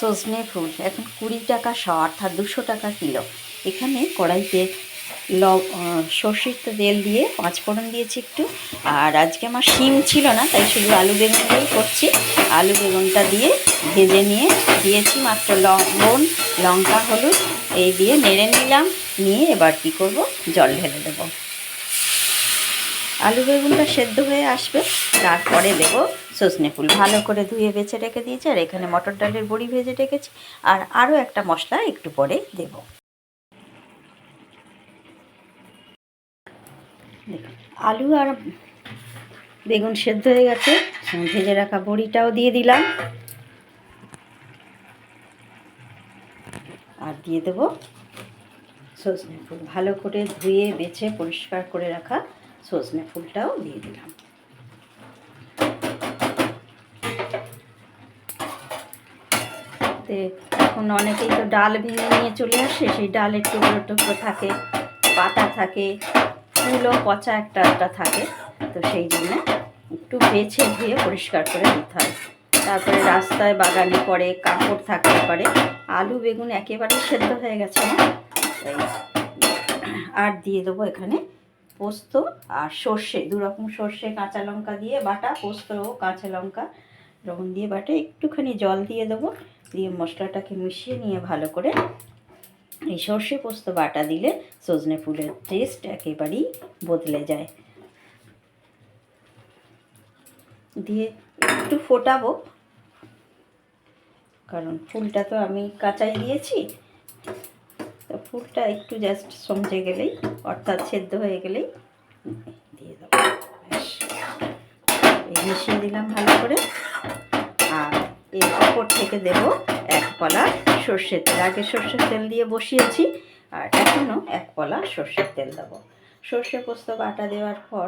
সজনে ফুল এখন কুড়ি টাকা শ অর্থাৎ দুশো টাকা কিলো। এখানে কড়াইতে ল সর্ষের তেল দিয়ে পাঁচফোড়ন দিয়েছি একটু। আর আজকে আমার শিম ছিল না, তাই শুধু আলু বেগুন দিয়েই করছি। আলু বেগুনটা দিয়ে ভেজে নিয়ে দিয়েছি মাত্র লবণ, লঙ্কা, হলুদ, এই দিয়ে নেড়ে নিলাম। নিয়ে এবার কি করব? জল ঢেলে দেবো। আলু বেগুনটা সেদ্ধ হয়ে আসবে। তারপরে দেব সজনে ফুল। ভালো করে ধুয়ে বেছে রেখে দিয়েছি, আর এখানে মটর ডালের বড়ি ভেজে রেখেছি। আর আরও একটা মশলা একটু পরে দেব। আলু আর বেগুন সেদ্ধ হয়ে গেছে। ভেজে রাখা বড়িটাও দিয়ে দিলাম। আর দিয়ে দেবো সজনে ফুল। ভালো করে ধুয়ে, বেছে, পরিষ্কার করে রাখা সজনে ফুলটাও দিয়ে দিলাম। এখন অনেকেই তো ডাল ভেঙে নিয়ে চলে আসে, সেই ডাল একটু বড়ো টুকরো থাকে, পাতা থাকে, ফুলও পচা একটা একটা থাকে, তো সেই জন্য একটু বেছে ধুয়ে পরিষ্কার করে দিতে হয়। তারপরে রাস্তায় বাগানে পড়ে, কাপড় থাকতে পারে, আলু, বেগুন একেবারেই সেদ্ধ হয়ে গেছে আর দিয়ে দেবো এখানে পোস্ত আর সর্ষে, দু রকম সর্ষে, কাঁচা লঙ্কা দিয়ে বাটা, পোস্ত কাঁচা লঙ্কা এরকম দিয়ে বাটা, একটুখানি জল দিয়ে দেবো, দিয়ে মশলাটাকে মিশিয়ে নিয়ে ভালো করে এই সর্ষে পোস্ত বাটা দিলে সজনে ফুলের টেস্ট একেবারেই বদলে যায়। দিয়ে একটু ফোটাবো, কারণ ফুলটা তো আমি কাঁচাই দিয়েছি তো ফুলটা একটু জাস্ট সমঝে গেলেই, অর্থাৎ সেদ্ধ হয়ে গেলেই দিয়ে দেবো। মিশিয়ে দিলাম ভালো করে। আর এর ওপর থেকে দেব এক পলা সর্ষের তেল। আগে সর্ষের তেল দিয়ে বসিয়েছি, আর এখনও এক পলা সর্ষের তেল দেবো। সর্ষে পোস্ত বাটা দেওয়ার পর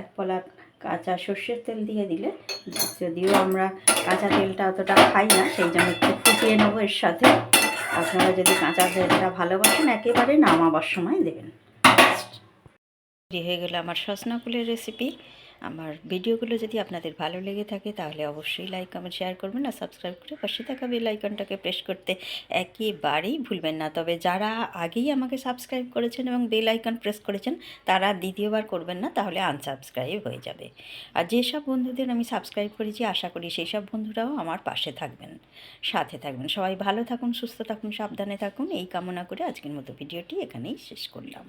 এক পলা কাঁচা সর্ষের তেল দিয়ে দিলে, যদিও আমরা কাঁচা তেলটা অতটা খাই না, সেই জন্য একটু ফুটিয়ে নেব এর সাথে। আপনারা যদি কাঁচা জলটা ভালোবাসেন, একেবারে নামাবার সময় দেবেন। হয়ে গেলো আমার সজনা ফুলের রেসিপি আমার ভিডিওগুলো যদি আপনাদের ভালো লেগে থাকে, তাহলে অবশ্যই লাইক কমেন্ট শেয়ার করবেন আর সাবস্ক্রাইব করে পাশে থাকা বেল আইকনটাকে প্রেস করতে একেবারেই ভুলবেন না। তবে যারা আগেই আমাকে সাবস্ক্রাইব করেছেন এবং বেল আইকন প্রেস করেছেন, তারা দ্বিতীয়বার করবেন না, তাহলে আনসাবস্ক্রাইব হয়ে যাবে। আর যেসব বন্ধুদের আমি সাবস্ক্রাইব করেছি, আশা করি সেই সব বন্ধুরাও আমার পাশে থাকবেন। সাথে থাকবেন। সবাই ভালো থাকুন, সুস্থ থাকুন, সাবধানে থাকুন। এই কামনা করে আজকের মতো ভিডিওটি এখানেই শেষ করলাম।